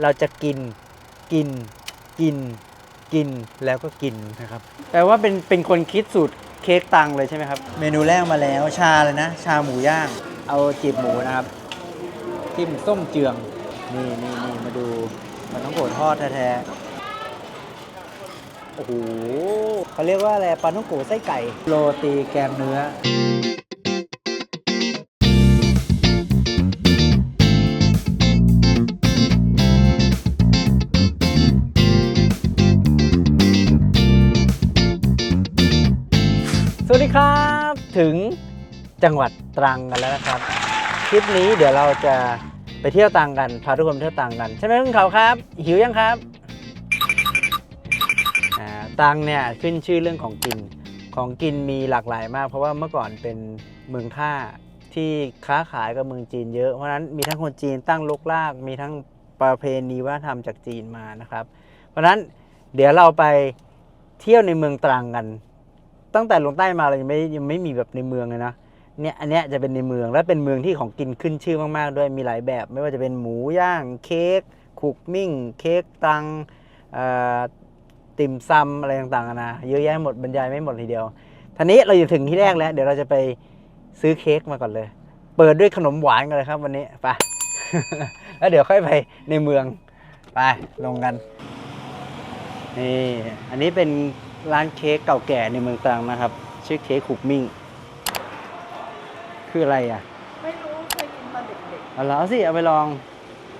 เราจะกินกินกินกินแล้วก็กินนะครับ แปลว่าเป็นเป็นคนคิดสูตรเค้กตังเลยใช่ไหมครับ เมนูแรกมาแล้วชาเลยนะ ชาหมูย่าง เอาจีบหมูนะครับจิ้มส้มเจือง นี่นี่นี่มาดูมันต้องโกดทอดแท้ๆโอ้โหเขาเรียกว่าอะไรปลาท่องโกไส้ไก่ โรตีแกงเนื้อ ครับ ถึงจังหวัดตรังกันแล้วนะครับคลิปนี้เดี๋ยวเราจะไปเที่ยวตรังกันพาทุกคนไปเที่ยวตรังกันใช่ไหมคุณเขาครับ หิวยังครับอ่าตรังเนี่ยขึ้นชื่อเรื่องของกินของกินมีหลากหลายมาก เพราะว่าเมื่อก่อนเป็นเมืองท่าที่ค้าขายกับเมืองจีนเยอะเพราะฉะนั้นมีทั้งคนจีนตั้งลกลาก มีทั้งประเพณีวัฒนธรรมจากจีนมานะครับ เพราะฉะนั้นเดี๋ยวเราไปเที่ยวในเมืองตรังกัน ตั้งแต่ลงใต้มาเรายังไม่ยังไม่มีแบบในเมืองเลยนะเนี่ยอันเนี้ยจะเป็นในเมืองและเป็นเมืองที่ของกินขึ้นชื่อมากๆ ด้วยมีหลายแบบ ไม่ว่าจะเป็นหมูย่างเค้กขุกมิ่ง เค้กตังอ่อติ่มซำอะไรต่างๆนานะเยอะแยะหมดบรรยายไม่หมดทีเดียวทีนี้เราอยู่ถึงที่แรกแล้ว เดี๋ยวเราจะไปซื้อเค้กมาก่อนเลย เปิดด้วยขนมหวานกันเลยครับวันนี้ไปแล้วเดี๋ยวค่อยไปในเมืองไปลงกันนี่อันนี้เป็น ร้านเค้กเก่าแก่ในเมืองตรังนะครับ ชื่อเค้กขุกมิ่ง คืออะไรอะ ไม่รู้เคยกินตอนเด็กเอาละเอาสิ เอาไปลอง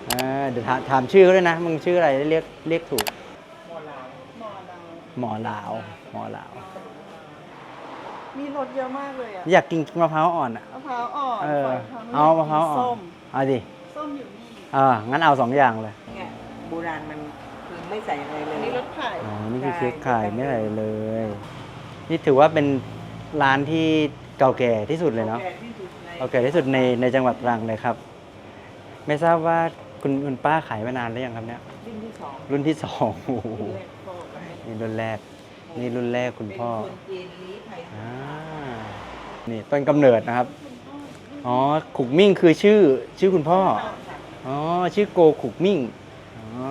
เออเดี๋ยวถามถามชื่อเขาด้วยนะ มึงชื่ออะไรเรียกเรียกถูก ๆหมอลาวหมอลาวหมอลาว หมอลาว มีรสเยอะมากเลยอะอยากกินมะพร้าวอ่อนอะ มะพร้าวอ่อนเออฝยทงเอามะพร้าวอ่อนส้มเอาดิ ส้มอยู่นี่ อ่า งั้นเอาสองอย่างเลย เนี่ยโบราณมันคือ ไม่ใส่อะไรเลย อันนี้รสไข่อ๋อนี่คือเค้กไข่ไม่อะไรเลย นี่ถือว่าเป็นร้านที่เก่าแก่ที่สุดเลยเนาะแก่ที่สุดในเก่าแก่ที่สุดในในจังหวัดตรังเลยครับ ไม่ทราบว่าคุณคุณป้าขายมานานหรือยังครับเนี่ยรุ่นที่สองรุ่นที่สองโอ้โหรุ่นแรกพ่อก็ให้นี่รุ่นแรก นี่รุ่นแรกคุณพ่อเป็นคนจีนลี้ภัยอ่านี่ต้นกำเนิดนะครับ อ๋อ ขุกมิ่งคือชื่อชื่อคุณพ่อ อ๋อ ชื่อโกขุกมิ่ง อ๋อ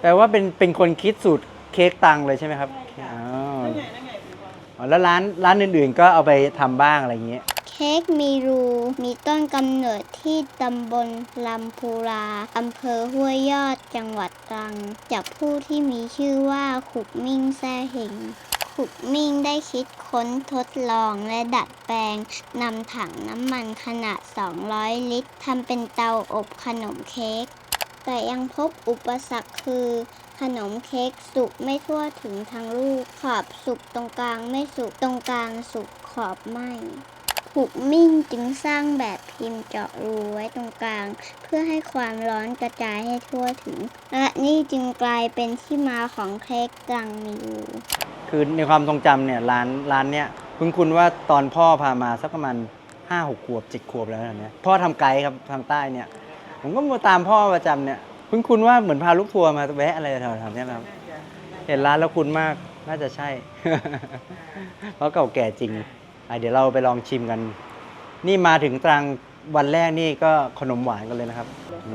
แปลว่าเป็นเป็นคนคิดสูตรเค้กตังเลยใช่ไหมครับอ๋อนั่นไงนั่นไงคุณว่าอ๋อแล้วร้านร้านอื่นๆ ก็เอาไปทำบ้างอะไรอย่างเงี้ยเค้กมีรู มีต้นกำเนิดที่ตำบลลำพูราอำเภอห้วยยอดจังหวัดตรัง จากผู้ที่มีชื่อว่าขุกมิ่งแซ่เฮงขุกมิ่งได้คิดค้นทดลองและดัดแปลงนำถังน้ำมันขนาด 200 ลิตรทำเป็นเตาอบขนมเค้ก แต่ยังพบอุปสรรคคือ ขนมเค้กสุกไม่ทั่วถึงทั้งลูก ขอบสุกตรงกลางไม่สุกตรงกลางสุกขอบไหมผูกมิ่งจึงสร้างแบบพิมพ์เจาะรูไว้ตรงกลาง เพื่อให้ความร้อนกระจายให้ทั่วถึง และนี่จึงกลายเป็นที่มาของเค้กตรังมีรูคือในความทรงจำเนี่ยร้านร้านเนี้ยคุณคุณว่าตอนพ่อพามาสักประมาณห้าหกขวบเจ็ดขวบแล้วเนี่ยพ่อทำไกด์ครับทางใต้เนี่ย ผมก็มาตามพ่อประจำเนี่ยคุณคุณว่าเหมือนพาลูกทัวร์มาแวะอะไรแถวๆเนี้ยครับ น่าจะเห็นร้านแล้วคุณมากน่าจะใช่ เพราะเก่าแก่จริงอะเดี๋ยวเราไปลองชิมกัน นี่มาถึงตรังวันแรกนี่ก็ขนมหวานกันเลยนะครับ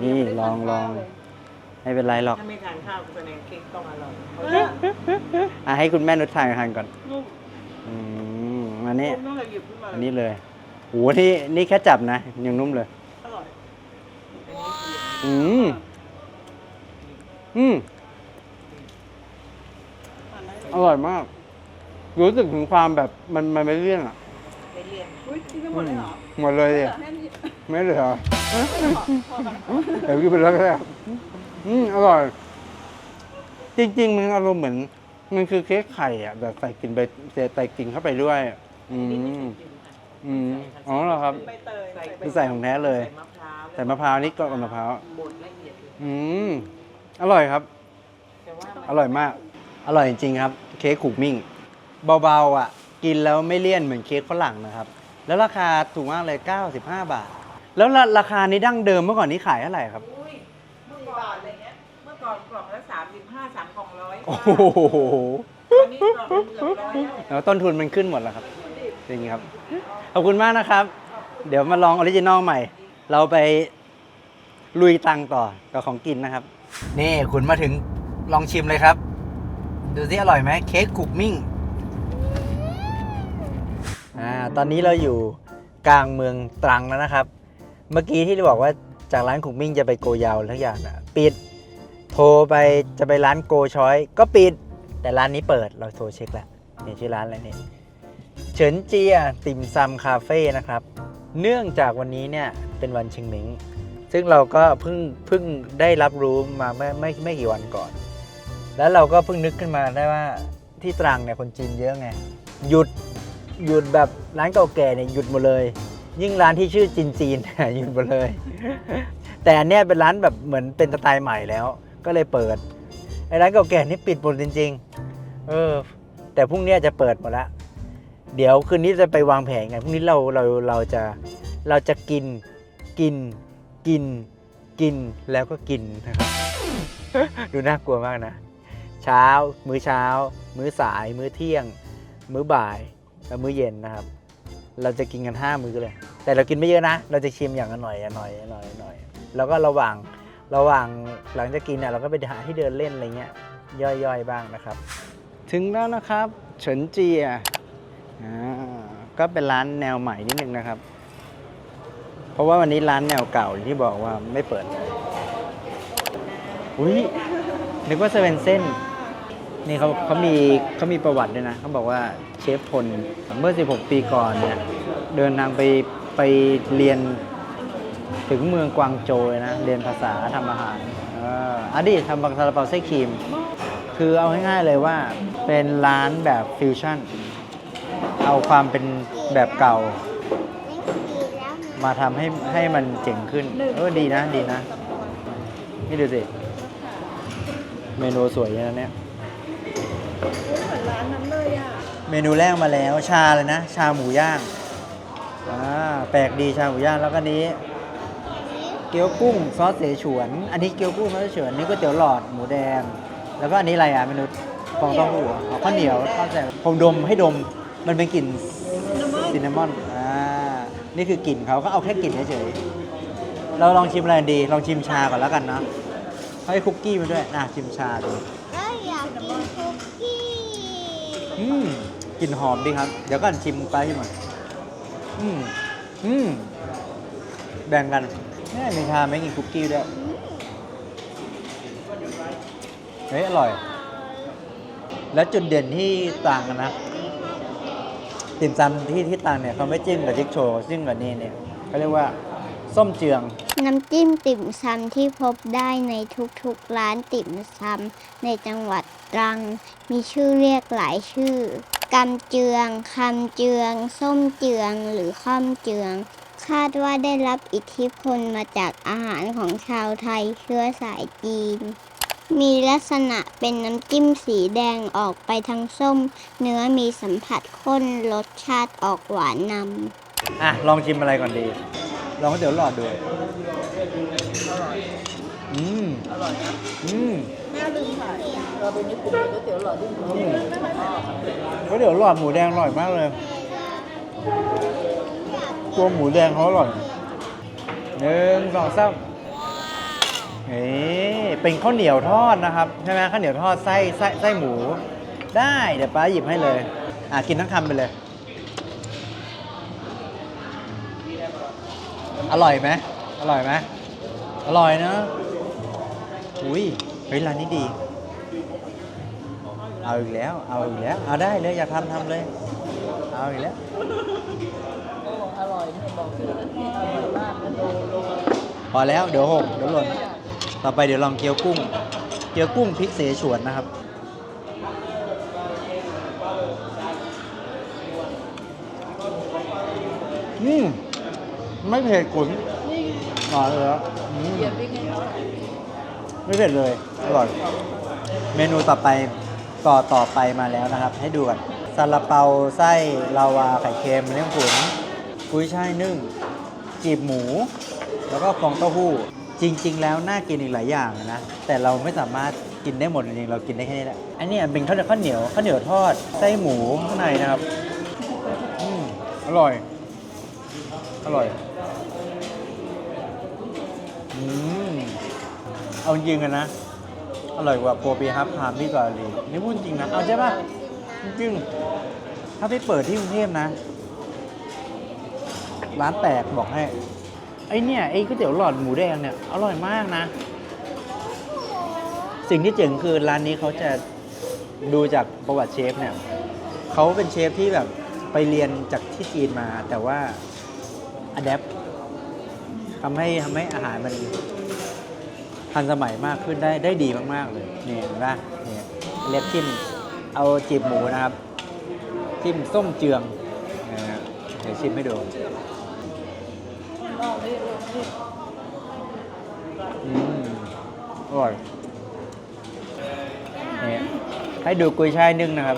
นี่ลองลองไม่เป็นไรหรอกถ้าไม่ทานข้าวก็แสดงเค้กต้องอร่อยเอออะให้คุณแม่นุชทานทานก่อนนุ่มอืมอันนี้นุ่มตั้งแต่หยิบขึ้นมาอันนี้เลยโหนี่นี่แค่จับนะยังนุ่มเลย อร่อยอืม อืมทานได้เลยอร่อยมาก รู้สึกถึงความแบบมันมันไม่เลี่ยนอะไปเรียนอุ้ยกินกันหมดเลยเหรอหมดเลยดิเหลือแค่นี้ไม่เหลือพอพอกันเดี๋ยวกินไปแล้วก็ได้อืมอร่อย จริง ๆ มันอารมณ์เหมือน มันคือเค้กไข่อะแบบใส่กลินใบใส่กลิ่นเข้าไปด้วย อืม อืมอ๋อเหรอครับ ใบเตยใส่คือใส่ของแท้เลย ใส่มะพร้าวใส่มะพร้าวนี่ก็กับมะพร้าว บดละเอียดเลยอืม อร่อยครับ แต่ว่าอร่อยมาก อร่อยจริงๆครับ เค้กขุกมิ่ง เบาๆอะ กินแล้วไม่เลี่ยนเหมือนเค้กฝรั่งนะครับ แล้วราคาถูกมากเลย 95 บาท แล้วราราคานี้ดั้งเดิมเมื่อก่อนนี้ขายเท่าไหร่ครับ อุ้ยเมื่อก่อนอะไรเงี้ยเมื่อก่อนกล่องละสามสิบห้าสามกล่องร้อยโอ้โหตอนนี้กล่องละเกือบร้อยแล้วแล้วต้นทุนมันขึ้นหมดแล้วครับ จริงๆครับ ขอบคุณมากนะครับ เดี๋ยวมาลองออริจินอลใหม่ เราไปลุยตังต่อกับของกินนะครับ นี่คุณมาถึงลองชิมเลยครับ ดูสิอร่อยไหมเค้กกุกมิ่งอ่าตอนนี้เราอยู่กลางเมืองตรังแล้วนะครับ เมื่อกี้ที่เราบอกว่าจากร้านกุกมิ่งจะไปโกยาวทั้งอย่างนะปิด โทรไปจะไปร้านโกชอย ก็ปิด แต่ร้านนี้เปิดเราโทรเช็คแล้วนี่ชื่อร้านอะไรนี่ เฉินเจียติ่มซำคาเฟ่นะครับ เนื่องจากวันนี้เนี่ยเป็นวันชิงหมิง ซึ่งเราก็เพิ่งเพิ่งได้รับรู้มาไม่ไม่ไม่กี่วันก่อน แล้วเราก็เพิ่งนึกขึ้นมาได้ว่าที่ตรังเนี่ยคนจีนเยอะไง หยุดหยุดแบบร้านเก่าแก่เนี่ยหยุดหมดเลย ยิ่งร้านที่ชื่อจีนจีนหยุดหมดเลย แต่อันเนี้ยเป็นร้านแบบเหมือนเป็นสไตล์ใหม่แล้ว ก็เลยเปิดไอ้ร้านเก่าแก่นี่ปิดหมดจริง ๆ เออ แต่พรุ่งนี้จะเปิดหมดละ เดี๋ยวคืนนี้จะไปวางแผนกันพรุ่งนี้เราเราเราจะเราจะกินกินกินกินแล้วก็กินนะครับ ดูน่ากลัวมากนะ เช้า มื้อเช้า มื้อสาย มื้อเที่ยง มื้อบ่ายและมื้อเย็นนะครับ เราจะกินกันห้ามื้อเลย แต่เรากินไม่เยอะนะ เราจะชิมอย่างละหน่อยหน่อยหน่อยหน่อยแล้วก็ระหว่างระหว่างหลังจากกินเนี่ยเราก็ไปหาที่เดินเล่นอะไรเงี้ยย่อยๆบ้างนะครับ ถึงแล้วนะครับเฉินเจีย ก็เป็นร้านแนวใหม่นิดนึงนะครับ เพราะว่าวันนี้ร้านแนวเก่าที่บอกว่าไม่เปิด อุ้ยนึกว่าจะเป็นเส้น นี่เขาเขามีเขามีประวัติด้วยนะเขาบอกว่าเชฟพลเมื่อ 16 ปีก่อนเนี่ยเดินทางไปไปเรียนถึงเมืองกวางโจเลยนะ เรียนภาษาทำอาหารอออดีตทำบังซาลาเปาไส้ครีม คือเอาง่ายๆเลยว่าเป็นร้านแบบฟิวชั่น เอาความเป็นแบบเก่า มาทำให้ให้มันเจ๋งขึ้น เออดีนะดีนะ นี่ดูสิ เมนูสวยนะเนี่ยเหมือนร้านนั้นเลยอะเมนูแรกมาแล้วชาเลยนะ ชาหมูย่างอ่าแปลกดีชาหมูย่างแล้วก็นี้เกี๊ยวกุ้งซอสเสฉวน อันนี้เกี๊ยวกุ้งซอสเสฉวนนี่ก๋วยเตี๋ยวหลอดหมูแดง แล้วก็อันนี้อะไรอะเมนูฟองเต้าหู้เหรออ๋อข้าวเหนียวข้าวแซ่บผมดมให้ดม มันเป็นกลิ่นซินนามอนอ่านี่คือกลิ่นเขาก็เอาแค่กลิ่นเฉยๆเราลองชิมอะไรดี ลองชิมชาก่อนแล้วกันเนาะให้คุกกี้มาด้วยนะชิมชาดูก็อยากกินคุกกี้อืมกลิ่นหอมดีครับ เดี๋ยวก่อนชิมไปชิมก่อนอืมอืมแบ่งกันแม่มีชาไม่กินคุกกี้ด้วยเฮ้ยอร่อย แล้วจุดเด่นที่ต่างกันนะ ติ่มซำที่ที่ต่างเนี่ยเขาไม่จิ้มกับจิ๊กโชว์จิ้มกับนี่เนี่ยเขาเรียกว่าส้มเจือง น้ำจิ้มติ่มซำที่พบได้ในทุกๆร้านติ่มซำในจังหวัดตรัง มีชื่อเรียกหลายชื่อกำเจืองคำเจือง ส้มเจืองหรือข้อมเจือง คาดว่าได้รับอิทธิพลมาจากอาหารของชาวไทยเชื้อสายจีน มีลักษณะเป็นน้ำจิ้มสีแดงออกไปทางส้ม เนื้อมีสัมผัสข้นรสชาติออกหวานนำอะ ลองชิมอะไรก่อนดี ลองก๋วยเตี๋ยวหลอดดูอืมอร่อยนะอืมแม่ลืมถ่ายเราเป็นญี่ปุ่นก๋วยเตี๋ยวหลอดที่หมูอืมก๋วยเตี๋ยวหลอดหมูแดงอร่อยมากเลย ตัวหมูแดงเขาอร่อยหนึ่งสองสาม เฮ้เป็นข้าวเหนียวทอดนะครับใช่ไหมข้าวเหนียวทอดไส้ไส้ไส้หมู ได้เดี๋ยวป้าหยิบให้เลย อะกินทั้งคำไปเลย อร่อยไหมอร่อยไหมอร่อยนะอุ้ยเฮ้ยร้านนี้ดี เอาอีกแล้ว เอาอีกแล้ว เอาได้เลย อยากทำทำเลย เอาอีกแล้วอร่อยเนี่ยบอกชื่อร่อยมากนะพอแล้ว เดี๋ยวหกเดี๋ยวหล่น ต่อไปเดี๋ยวลองเกี๊ยวกุ้ง เกี๊ยวกุ้งพริกเสฉวนนะครับ อืม ไม่เผ็ดขุนอ๋อเลยแล้วอืมเกียร์พริกให้เขาไม่เผ็ดเลย อร่อย เมนูต่อไปต่อต่อไปมาแล้วนะครับ ให้ดูกันซาลาเปาไส้ลาวาไข่เค็มเลี้ยงขุนกุ้ยช่ายนึ่งจีบหมู แล้วก็ฟองเต้าหู้ จริง ๆ แล้วน่ากินอีกหลายอย่างนะ แต่เราไม่สามารถกินได้หมดจริงๆเรากินได้แค่นี้แหละ อันนี้เป็นข้าวเหนียวข้าวเหนียวข้าวเหนียวทอดไส้หมูข้างในนะครับอืมอร่อย อร่อยอืมเอาจริงกันนะ อร่อยกว่าโปรปีฮับพามพี่กว่าเลยนี่พูดจริงนะ เอาใช่ปะจริงถ้าไปเปิดที่กรุงเทพนะ ร้านแตกบอกให้ อเนี่ยไอก๋วยเตี๋ยวหลอดหมูแดงเนี่ยอร่อยมากนะ สิ่งที่เจ๋งคือร้านนี้เขาจะดูจากประวัติเชฟเนี่ยเขาเป็นเชฟที่แบบไปเรียนจากที่จีนมา แต่ว่าอัดแอปทำให้ทำให้อาหารมันทันสมัยมากขึ้นได้ได้ดีมาก ๆ เลยเนี่ยเห็นปะเนี่ยเล็บทิมเอาจีบหมูนะครับทิมส้มเจืองนะฮะเดี๋ยวชิมให้ดู อืมอร่อยนี่ให้ดูกุยช่ายนึ่งนะครับ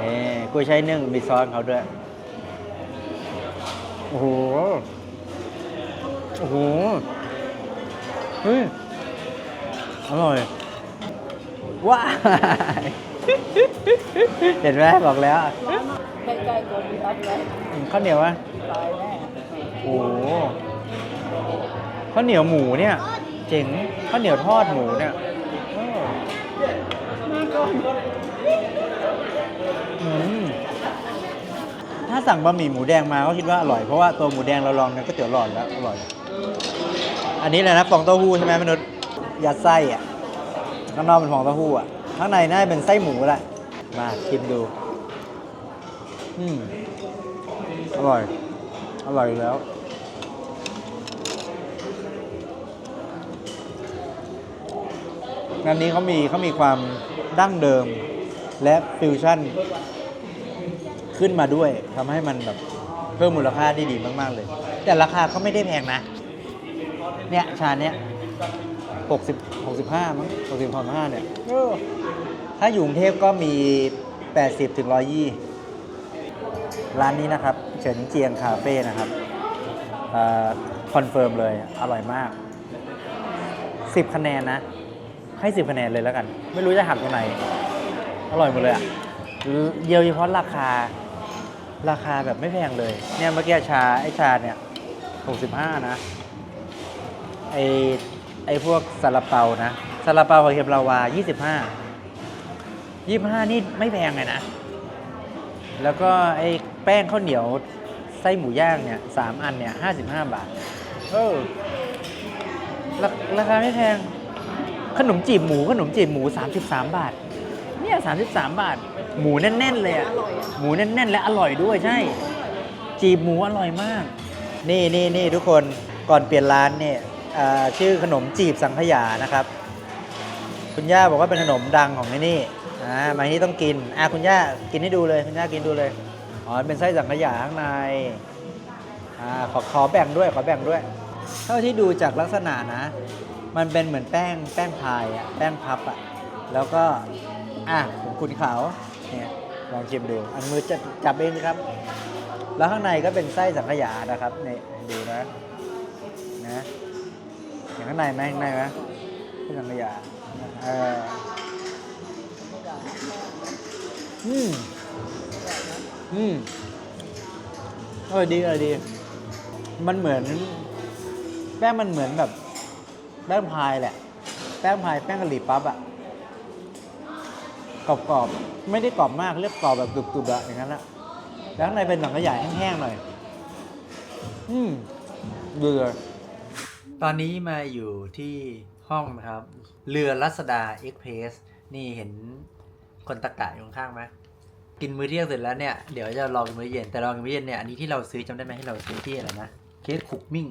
นี่กุยช่ายนึ่งมีซอสเขาด้วย โอ้โห โอ้โห เฮ้ย อร่อยว้ายเห็นไหมบอกแล้วใกล้ๆกรมพิพัฒน์แล้วข้าวเหนียวอะตายแน่ โอ้ข้าวเหนียวหมูเนี่ย เจ๋งข้าวเหนียวทอดหมูเนี่ยถ้าสั่งบะหมี่หมูแดงมาก็คิดว่าอร่อยเพราะว่าตัวหมูแดงเราลองในก๋วยเตี๋ยวหลอดแล้วอร่อย อันนี้แหละนะฟองเต้าหู้ใช่ไหมมนุษย์ยัดไส้อะข้างนอกเป็นฟองเต้าหู้อะข้างในน่าจะเป็นไส้หมูแหละมาชิมดู อืมอร่อย อร่อยแล้ว งานนี้เขามีเขามีความดั้งเดิมและฟิวชั่นขึ้นมาด้วยทำให้มันแบบเพิ่มมูลค่าได้ดีมาก ๆ เลย แต่ราคาเขาไม่ได้แพงนะ เนี่ยชาเนี้ยหกสิบหกสิบห้ามั้งหกสิบห้าเนี่ยถ้าอยู่กรุงเทพก็มีแปดสิบถึงร้อยยี่ร้านนี้นะครับ เฉินเจียงคาเฟ่นะครับคอนเฟิร์มเลย อร่อยมาก10คะแนนนะ ให้10คะแนนเลยแล้วกัน ไม่รู้จะหักตรงไหน อร่อยหมดเลยอะเยียวเฉพาะราคา ราคาแบบไม่แพงเลย เนี่ยเมื่อกี้ชาไอชาเนี่ย65นะไอไอพวกซาลาเปานะซาลาเปากับเค็มลาวา25 25นี่ไม่แพงเลยนะ แล้วก็ไอ้แป้งข้าวเหนียวไส้หมูย่างเนี่ยสามอันเนี่ยห้าสิบห้าบาท เออ ราคาไม่แพง ขนมจีบหมูขนมจีบหมู 33 บาท เนี่ย33 บาท หมูแน่น ๆ เลยอะหมูแน่น ๆ และอร่อยด้วยใช่ จีบหมูอร่อยมาก นี่นี่นี่ทุกคนก่อนเปลี่ยนร้านเนี่ยอ่าชื่อขนมจีบสังขยานะครับ คุณย่าบอกว่าเป็นขนมดังของที่นี่อ่ามาที่นี่ต้องกินอ่าคุณย่ากินให้ดูเลยคุณย่ากินดูเลยอ๋อเป็นไส้สังขยาข้างในอ่าขอขอแบ่งด้วยขอแบ่งด้วย เท่าที่ดูจากลักษณะนะ มันเป็นเหมือนแป้งแป้งพายอะแป้งพับอะแล้วก็อะคุณขาวเนี่ยลองชิมดู อันมือจะจับเองครับ แล้วข้างในก็เป็นไส้สังขยานะครับนี่ดูนะนะอย่างข้างในไหมข้างในไหมไส้สังขยาเอออืมอืมอร่อยดีอร่อยดี มันเหมือน แป้งมันเหมือนแบบ แป้งพายแหละ แป้งพายแป้งกะหรี่ปั๊บอะกรอบๆ ไม่ได้กรอบมากเรียกกรอบแบบกรุบๆอะอย่างนั้นอะแล้วข้างในเป็นหนังขยายแห้งๆหน่อย อืมเบื่อตอนนี้มาอยู่ที่ห้องนะครับ เรือรัศดาเอ็กเพสนี่เห็นคนตะกะอยู่ข้างๆไหมกินมื้อเที่ยงเสร็จแล้วเนี่ย เดี๋ยวจะรอกินมื้อเย็น แต่รอกินมื้อเย็นเนี่ย อันนี้ที่เราซื้อจำได้ไหมให้เราซื้อที่อะไรนะ เคสคุกมิ่ง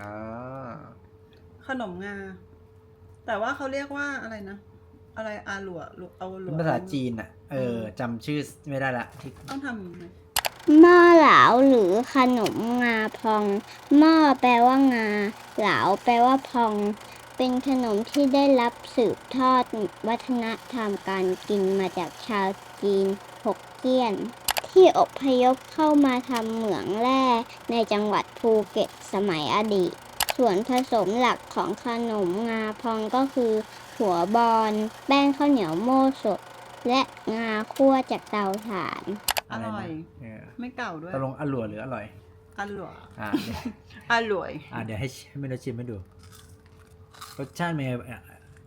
อ่า ขนมงา แต่ว่าเขาเรียกว่าอะไรนะ อะไรอาหลัวลูกเอาหลัเป็วนภาษาจีนอะ เออจำชื่อไม่ได้ละที่ต้องทำยังไงหม้อเหลาหรือขนมงาพอง หม้อแปลว่างา เหลาแปลว่าพอง เป็นขนมที่ได้รับสืบทอดวัฒนธรรมการกินมาจากชาวจีนหกเกี้ยน ที่อพยพเข้ามาทำเหมืองแร่ในจังหวัดภูเก็ตสมัยอดีต ส่วนผสมหลักของขนมงาพองก็คือ หัวบอลแป้งข้าวเหนียวโม่สด และงาคั่วจากเตาถ่าน อร่อยเออไม่เก่าด้วยตกลงอร่อยหรืออร่อยอาหลัวอ่าเดี๋ยวอาหลวยอ่าเดี๋ยวให้ให้เมนูชิมให้ดู รสชาติเป็นไงอะ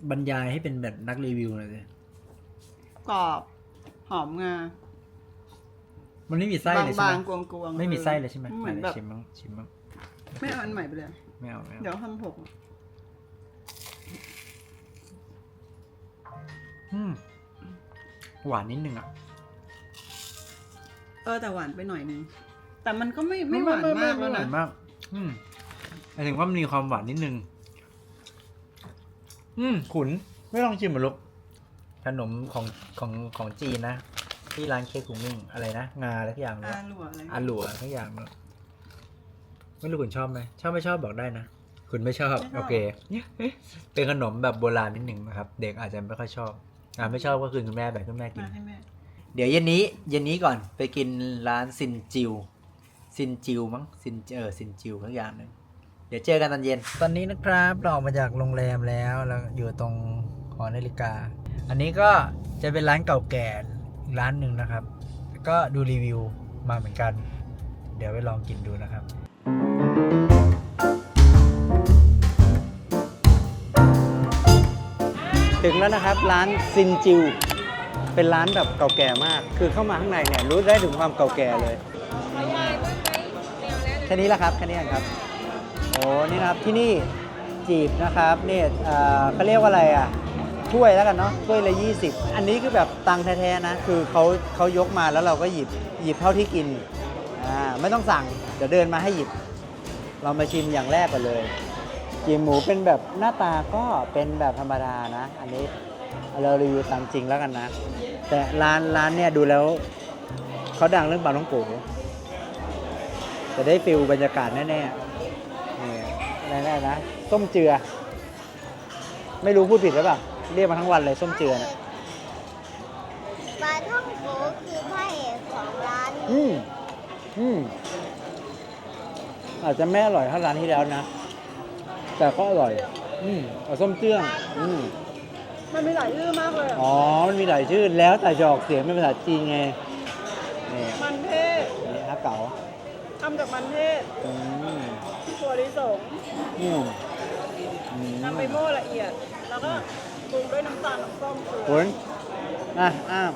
บรรยายให้เป็นแบบนักรีวิวหน่อยสิกรอบหอมงามันไม่มีไส้เลยใช่บาไหมงๆกวงๆไม่มีไส้เลยใช่ไหมเหมือนแบบชิมมั้งชิมมั้งไม่เอาอันใหม่ไปเลย ไม่เอาไม่เอาเดี๋ยวทำหกอืมหวานนิดนึงอะ เออแต่หวานไปหน่อยนึง แต่มันก็ไม่ไม่หวานมากแล้วไหวนะมาก อืมหมายถึงว่ามันมีความหวานนิดนึง อืม ขุน ไม่ลองชิมเหรอลูก ขนมของของของจีนนะ ที่ร้านเค้กขุงมิ่งอะไรนะ งาอะไรทุกอย่างอาเนาะหลัวอะไรอาหลัวทุกอย่างเนาะ ไม่รู้ขุนชอบไหมชอบไม่ชอบบอกได้นะ คุณไม่ชอบ โอเค เป็นขนมแบบโบราณนิดหนึ่งนะครับ เด็กอาจจะไม่ค่อยชอบ อ่าไม่ชอบก็คือคุณแม่แบ่งคุณแม่กิน มาให้แม่เดี๋ยวเย็นนี้เย็นนี้ก่อนไปกินร้านซินจิวซินจิวมั้งซินเออซินจิวทั้งอย่างหนึ่งเดี๋ยวเจอกันตอนเย็น ตอนนี้นะครับเราออกมาจากโรงแรมแล้วแล้วอยู่ตรงหอนาฬิกา อันนี้ก็จะเป็นร้านเก่าแก่อีกร้านหนึ่งนะครับ ก็ดูรีวิวมาเหมือนกัน เดี๋ยวไปลองกินดูนะครับ ถึงแล้วนะครับ ร้านซินจิว เป็นร้านแบบเก่าแก่มาก คือเข้ามาข้างในเนี่ยรู้ได้ถึงความเก่าแก่เลย แค่นี้แหละครับแค่นี้เองครับ โอ้นี่นะครับที่นี่จีบนะครับเนี่ยเอ่อเขาเรียกว่าอะไรอะถ้วยแล้วกันเนาะถ้วยละ 20 อันนี้คือแบบตังแท้ๆนะ คือเขาเขายกมาแล้วเราก็หยิบหยิบเท่าที่กิน อ่าไม่ต้องสั่ง เดี๋ยวเดินมาให้หยิบ เรามาชิมอย่างแรกก่อนเลยจีบหมูเป็นแบบหน้าตาก็เป็นแบบธรรมดานะ อันนี้เรารีวิวตามจริงแล้วกันนะ แต่ร้านร้านเนี่ยดูแล้วเขาดังเรื่องปลาท้องโกจะได้ฟิลบรรยากาศแน่ๆนี่อะไรแน่นะส้มเจือ ไม่รู้พูดผิดหรือเปล่าเรียกมาทั้งวันเลยส้มเจือเนี่ยปลาท่องโกคือพระเอกของร้านอืม อืมอาจจะไม่อร่อยเท่าร้านที่แล้วนะ แต่ก็อร่อย อืมเอาส้มเจือง อืมมันมีหลายชื่อมากเลยอะอ๋อ มันมีหลายชื่อแล้วแต่จะออกเสียงเป็นภาษาจีนไง นี่มันเทศนี่ฮะเก๋าทำจากมันเทศอืมถั่วลิสงอืมอืมนำไปโม่ละเอียด แล้วก็ปรุงด้วยน้ำตาลน้ำส้มเกลือคุณอะอ้าว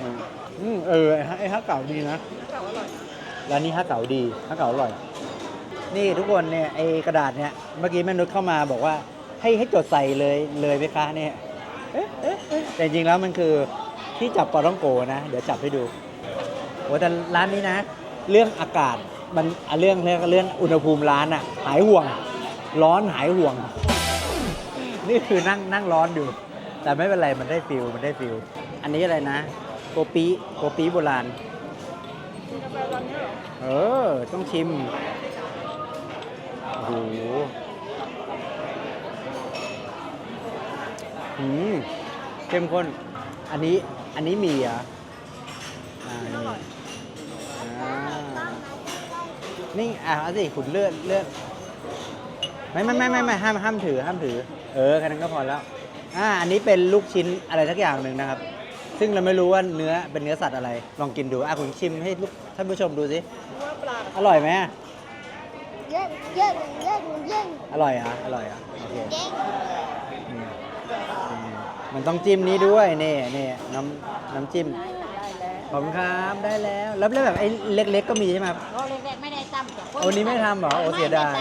อืมอืมเออไอ้ฮะไอ้ฮะเก๋าดีนะแต่ว่าอร่อยนะ ร้านนี้ฮะเก๋าดีฮะเก๋าอร่อย นี่ทุกคนเนี่ยไอกระดาษเนี่ยเมื่อกี้แม่นุชเข้ามาบอกว่าให้ให้จดใส่เลยเลยไหมคะเนี่ยเอ๊ะเอ๊ะเอ๊ะแต่จริงแล้วมันคือที่จับปลาต้องโกนะ เดี๋ยวจับให้ดูโอ้แต่ร้านนี้นะ เรื่องอากาศมันอะเรื่องเรื่องเรื่องอุณหภูมิร้านอะหายห่วง ร้อนหายห่วง นี่คือนั่งนั่งร้อนอยู่ แต่ไม่เป็นไรมันได้ฟิลมันได้ฟิลอันนี้อะไรนะ โกปีโกปีโบราณ กินกาแฟตอนนี้ เอออ ต้องชิม โอ้โหอืมเข้มข้น อันนี้ อันนี้มีเหรอะอ่านี่อ่านี่ อะเอาสิขุนเลือดเลือดไม่ไม่ไม่ไม่ไม่ห้ามห้ามถือห้ามถือ เออ แค่นั้นก็พอแล้ว อ่า อันนี้เป็นลูกชิ้นอะไรสักอย่างหนึ่งนะครับ ซึ่งเราไม่รู้ว่าเนื้อเป็นเนื้อสัตว์อะไร ลองกินดูอะคุณชิมให้ลูกท่านผู้ชมดูสิว่าปลาอร่อยไหมเย็นเย็นเย็นเย็นอร่อยอะอร่อยอะโอเคเย็นอืมอืมมันต้องจิ้มนี้ด้วยนี่นี่น้ำน้ำจิ้มขอบคุณครับได้แล้วแล้วแล้วแบบไอ้เล็ก ๆ ก็มีใช่ไหมครับ โอ้เล็กๆไม่ได้ทำจ้ะโอ้นี้ไม่ทำเหรอโอ้เสียดาย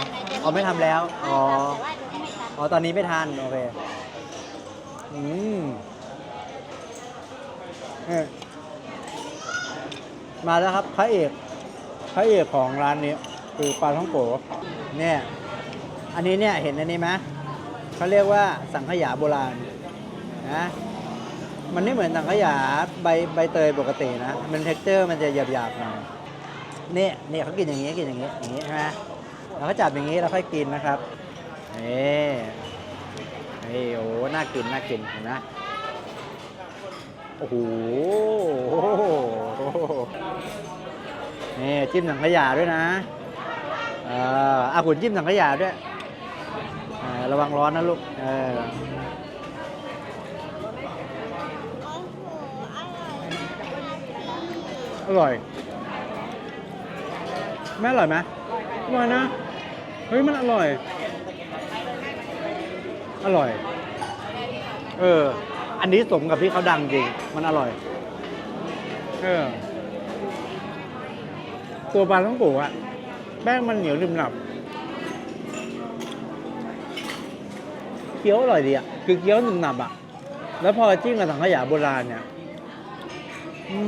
อ๋อไม่ทำแล้วอ๋อแต่ว่าตัวนี้ไม่ทำ อ๋อ ตอนนี้ไม่ทานโอเค อืม มาแล้วครับพระเอกพระเอกของร้านนี้คือปลาท่องโกเนี่ย อันนี้เนี่ยเห็นอันนี้ไหมเขาเรียกว่าสังขยาโบราณนะมันไม่เหมือนสังขยาใบใบเตยปกตินะ มันเท็กเจอร์มันจะหยาบๆหน่อยเนี่ยเนี่ยเขากินอย่างนี้กินอย่างนี้อย่างนี้ใช่ไหมเราก็จับอย่างนี้แล้วค่อยกินนะครับนี่นี่โอ้น่ากินน่ากินเห็นไหม โอ้โหนี่จิ้มสังขยาด้วยนะเอออาขุนจิ้มสังขยาด้วยระวังร้อนนะลูกเอออร่อยมากพี่อร่อยไม่อร่อยไหมอร่อยนะ เฮ้ย มันอร่อย อร่อย เออ อันนี้สมกับที่เขาดังจริง มันอร่อย เออ ตัวปลาต้องโกะอะแป้งมันเหนียวหนึบหนับเคี้ยวอร่อยดีอะคือเคี้ยวหนึบหนับอะแล้วพอจิ้มกับสังขยาโบราณเนี่ย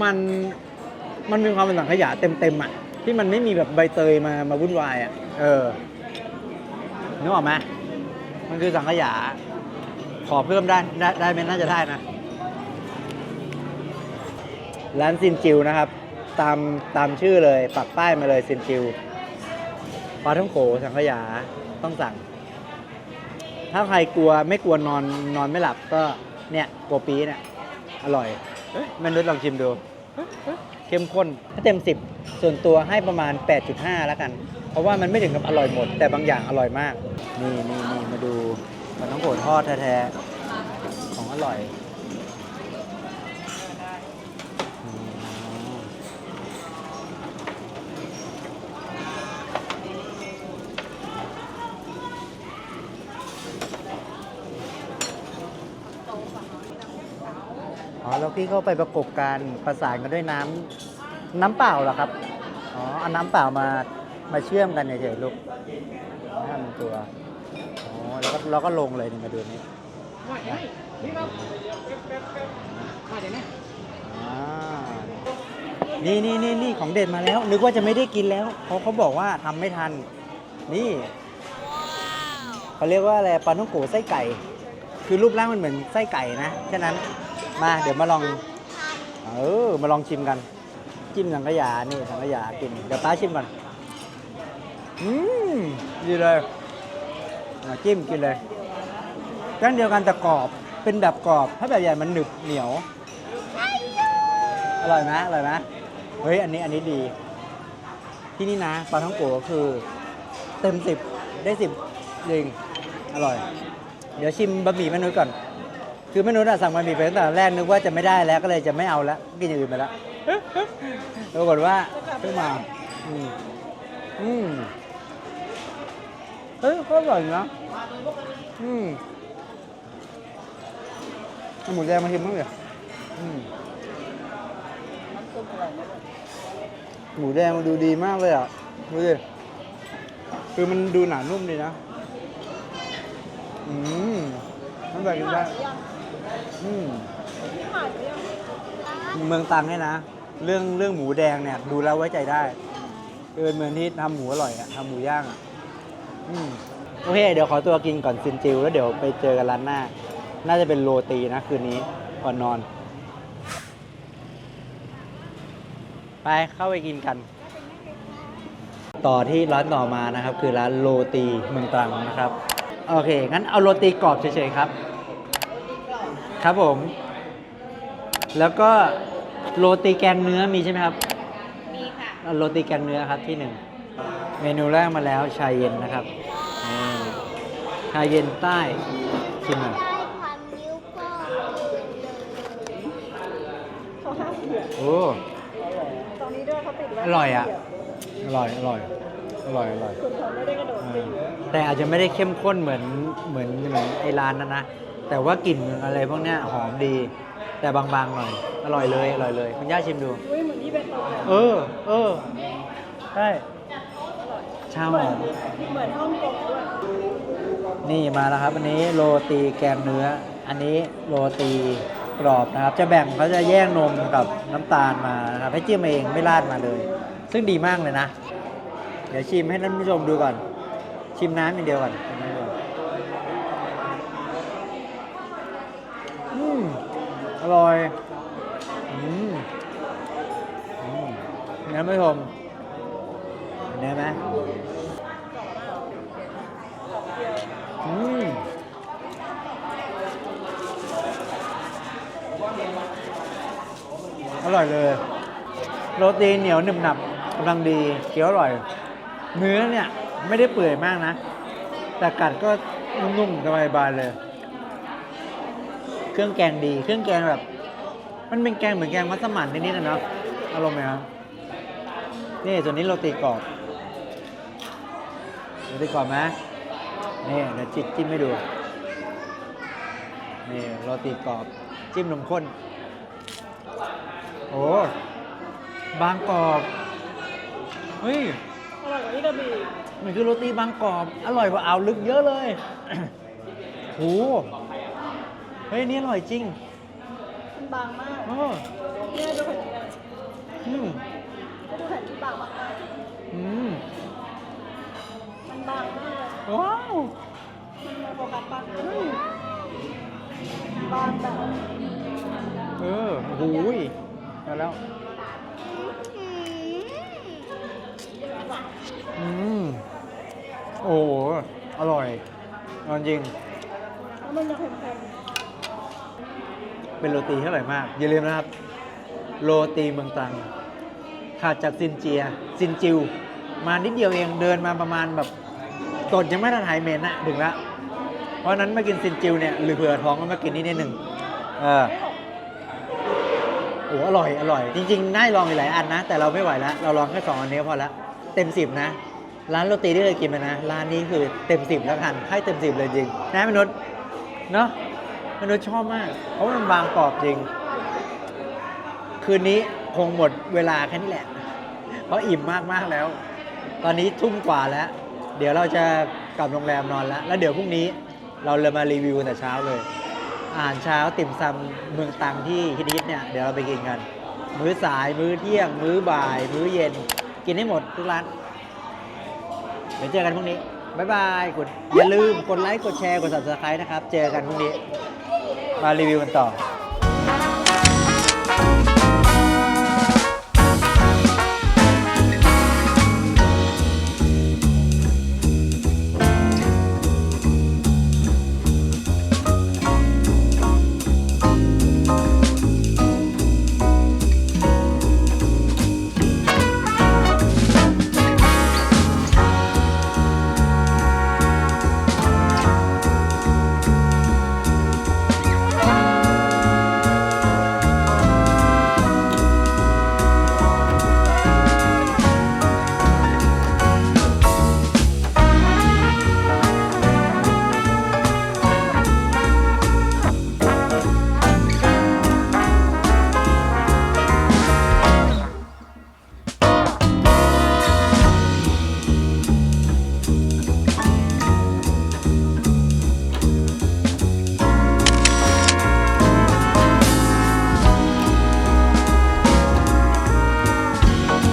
มันมันมีความเป็นสังขยาเต็มๆอะที่มันไม่มีแบบใบเตยมามาวุ่นวายอะเออนึกออกไหมมันคือสังขยาข อเพิ่มได้ได้ได้ไหมน่าจะได้นะ ร้านซินจิวนะครับ ตามตามชื่อเลยปักป้ายมาเลยซินจิวปลาท่องโขสังขยาต้องสั่ง ถ้าใครกลัวไม่กลัวนอนนอนไม่หลับก็เนี่ยโกปีเนี่ยอร่อยแม่นุชลองชิมดู เข้มข้นถ้าเต็ม 10 ส่วนตัวให้ประมาณ 8.5 แล้วกัน เพราะว่ามันไม่ถึงกับอร่อยหมด แต่บางอย่างอร่อยมาก นี่นี่นี่มาดู ปลาท้องโขทอดแท้ๆ ของอร่อยอ๋อแล้วพี่เข้าไปประกบการประสานกันด้วยน้ำน้ำเปล่าเหรอครับ อ๋อเอาน้ำเปล่ามามาเชื่อมกันเฉยๆลูกนั่นตัว อ๋อแล้วก็เราก็ลงเลยนี่มาดูนี่อ่านี่นี่นี่นี่ของเด็ดมาแล้ว นึกว่าจะไม่ได้กินแล้วเขาเขาบอกว่าทำไม่ทัน นี่เขาเรียกว่าอะไรปลาท่องโกไส้ไก่ คือรูปร่างมันเหมือนไส้ไก่นะฉะนั้นมาเดี๋ยวมาลอง เออ มาลองชิมกัน จิ้มสังขยานี่สังขยากิน เดี๋ยวป้าชิมก่อน อืมดีเลยอะ จิ้มกินเลยแป้งเดียวกันแต่กรอบเป็นแบบกรอบถ้าแบบใหญ่มันหนึบเหนียวอร่อยไหมอร่อยไหมเฮ้ยอันนี้อันนี้ดี ที่นี่นะปลาท่องโกะคือ เต็มสิบได้สิบจริงอร่อย เดี๋ยวชิมบะหมี่แม่นุ้ยก่อน คือแม่นุ้ยอะสั่งบะหมี่ไปตั้งแต่แรกนึกว่าจะไม่ได้แล้วก็เลยจะไม่เอาแล้วกินอย่างอื่นไปแล้วปรากฏว่าขึ้นมาอืมอืม เฮ้ยก็อร่อยนะ อืมเอาหมูแดงมาชิมบ้างเดี๋ยวอืมหมูแดงมันดูดีมากเลยอะ ดูดิ คือมันดูหนานุ่มดีนะ อืมน้ำแบบกินได้อืมเมืองตังเนี่ยนะ เรื่องเรื่องหมูแดงเนี่ย ดูแล้วไว้ใจได้เออเมือนที่ทำหมูอร่อยอะทำหมูย่างอะ อืมโอเค เดี๋ยวขอตัวกินก่อนซินจิว แล้วเดี๋ยวไปเจอกันร้านหน้า น่าจะเป็นโรตีนะคืนนี้ก่อนนอน ไปเข้าไปกินกัน ต่อที่ร้านต่อมานะครับ คือร้านโรตีเมืองตรังนะครับ โอเค งั้นเอาโรตีกรอบเฉยๆครับ ครับผม แล้วก็โรตีแกงเนื้อมีใช่ไหมครับ มีค่ะ โรตีแกงเนื้อครับที่หนึ่ง เมนูแรกมาแล้วชายเย็นนะครับนี่ชายเย็นใต้ชิมหน่อยได้พันนิ้วโป้งเขาห้ามเขียนโอ้ตรงนี้ด้วยเขาติดไว้อร่อยอะ อร่อย อร่อย อร่อย อร่อยคุณเขาไม่ได้กระโดดเอตีอแต่อาจจะไม่ได้เข้มข้นเหมือนเหมือนเหมือนไอ้ร้านนั้นนะ แต่ว่ากลิ่นอะไรพวกเนี้ยหอมดี แต่บางๆหน่อย อร่อยเลย อร่อยเลย คุณย่าชิมดูอุ้ยเหมือนที่เป็นโตเลยเออ เออ ใช่ ชาหเหมืออนมเหมือนฮ่องกงด้วยนี่มาแล้วครับอันนี้โรตีแกงเนื้อ อันนี้โรตีกรอบนะครับ จะแบ่งเขาจะแยกนมกับน้ำตาลมานะครับให้จิ้มเองไม่ราดมาเลย ซึ่งดีมากเลยนะ เดี๋ยวชิมให้ท่านผู้ชมดูก่อน ชิมน้ำอย่างเดียวก่อนชิมน้ำเดียวอืมอร่อย อืมอืมท่านผู้ชมเห็นไหมอืม อยเลย โรตีเหนียวหนึบหนับกำลังดีเคี้ยวอร่อย เนื้อเนี่ยไม่ได้เปื่อยมากนะ แต่กัดก็นุ่มๆสบายๆเลย เครื่องแกงดี เครื่องแกงแบบ มันเป็นแกงเหมือนแกงมัสมั่นนิดๆนะเนาะอารมณ์ไหมครับนี่ส่วนนี้โรตีกรอบโรตีกรอบไหมนี่เดี๋ยวจิตจิ้มให้ดูนี่โรตีกรอบจิ้มนมข้น โอ้บางกรอบเฮ้ยอร่อยกว่าที่กระบี่มันคือโรตีบางกรอบ อร่อยกว่าอ่าวลึกเยอะเลย โหเฮ้ยนี่อร่อยจริงมันบางมากเออเนี่ยดูแผ่นอืมดูแผ่นที่บางมากอืมๆมันบางมากเลยว้าว มันมาโฟกัสบางอืมบางแบบ เออโอ้โหย เอาแล้ว อืม โอ้โหอร่อยอร่อยจริง มันจะเค็มเป็นโรตีที่อร่อยมาก อย่าลืมนะครับ โรตีเมืองตรังขาดจากซินเจีย ซินจิว มานิดเดียวเองเดินมาประมาณแบบตดยังไม่ทันหายเหม็นอะถึงละเพราะฉนั้นมากินซินจิวเนี่ยหรือเผื่อท้องก็มากินนี่นิดหนึ่งเออโอ้อร่อยอร่อย จริงๆน่าลองอีกหลายอันนะ แต่เราไม่ไหวแล้วเราลองแค่สองอันนี้พอละเต็มสิบนะ ร้านโรตีที่เคยกินมานะ ร้านนี้คือเต็มสิบแล้วกันให้เต็มสิบเลยจริง นะมนุษย์เนาะมนุษย์ชอบมาก เพราะมันบางกรอบจริง คืนนี้คงหมดเวลาแค่นี้แหละ เพราะอิ่มมากมากๆแล้ว ตอนนี้ทุ่มกว่าแล้ว เดี๋ยวเราจะกลับโรงแรมนอนแล้ว แล้วเดี๋ยวพรุ่งนี้เราเลยมารีวิวแต่เช้าเลย อาหารเช้าติ่มซำเมืองตังที่ฮิตๆเนี่ยเดี๋ยวเราไปกินกัน มื้อสายมื้อเที่ยง มื้อบ่าย มื้อเย็น กินให้หมดทุกร้านเดี๋ยวเจอกันพรุ่งนี้บ๊ายบายกดอย่าลืมกดไลค์กดแชร์กด subscribe นะครับ เจอกันพรุ่งนี้ มารีวิวกันต่อ